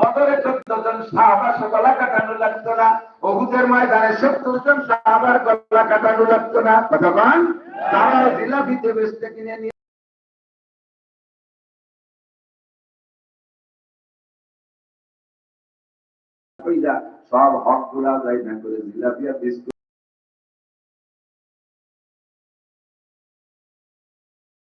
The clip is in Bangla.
বদরে চোদ্দ জন সাহাবা গলা কাটানো লাগতো না অহুদের ময়দানে সত্তর জন সাহাবার গলা কাটানো লাগতো না ভগবান তারা জিলাপিতে বেসতে কিনে নিয়ে সব হক গুলা যাই না করে জিলাপিয়া বিস্কুট